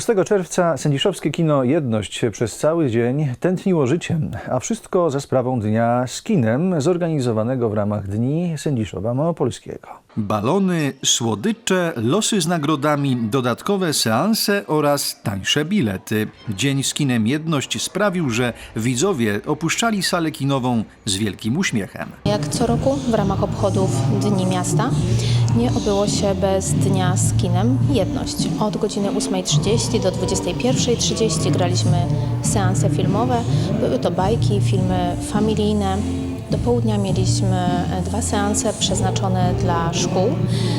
6 czerwca sędziszowskie kino Jedność przez cały dzień tętniło życiem, a wszystko za sprawą Dnia z kinem zorganizowanego w ramach Dni Sędziszowa Małopolskiego. Balony, słodycze, losy z nagrodami, dodatkowe seanse oraz tańsze bilety. Dzień z kinem Jedność sprawił, że widzowie opuszczali salę kinową z wielkim uśmiechem. Jak co roku w ramach obchodów Dni Miasta nie obyło się bez Dnia z kinem Jedność. Od godziny 8.30 do 21.30 graliśmy seanse filmowe. Były to bajki, filmy familijne. Do południa mieliśmy e, dwa seanse przeznaczone dla szkół,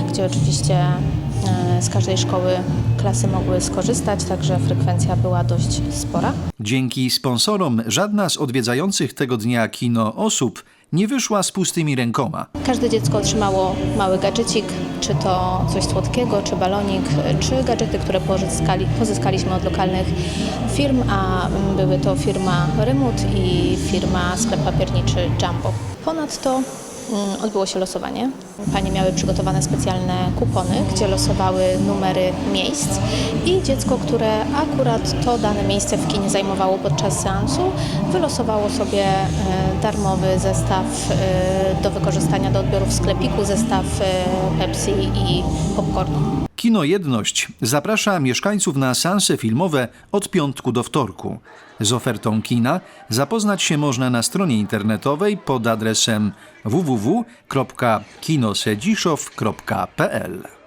gdzie oczywiście e, z każdej szkoły klasy mogły skorzystać, także frekwencja była dość spora. Dzięki sponsorom żadna z odwiedzających tego dnia kino osób nie wyszła z pustymi rękoma. Każde dziecko otrzymało mały gadżecik, czy to coś słodkiego, czy balonik, czy gadżety, które pozyskali, pozyskaliśmy od lokalnych firm, a były to firma Rymut i firma sklep papierniczy Jumbo. Ponadto odbyło się losowanie. Panie miały przygotowane specjalne kupony, gdzie losowały numery miejsc i dziecko, które akurat to dane miejsce w kinie zajmowało podczas seansu, wylosowało sobie e, darmowy zestaw e, do wykorzystania do odbioru w sklepiku, zestaw e, Pepsi i popcornu. Kino Jedność zaprasza mieszkańców na seanse filmowe od piątku do wtorku. Z ofertą kina zapoznać się można na stronie internetowej pod adresem www.kinosedziszow.pl.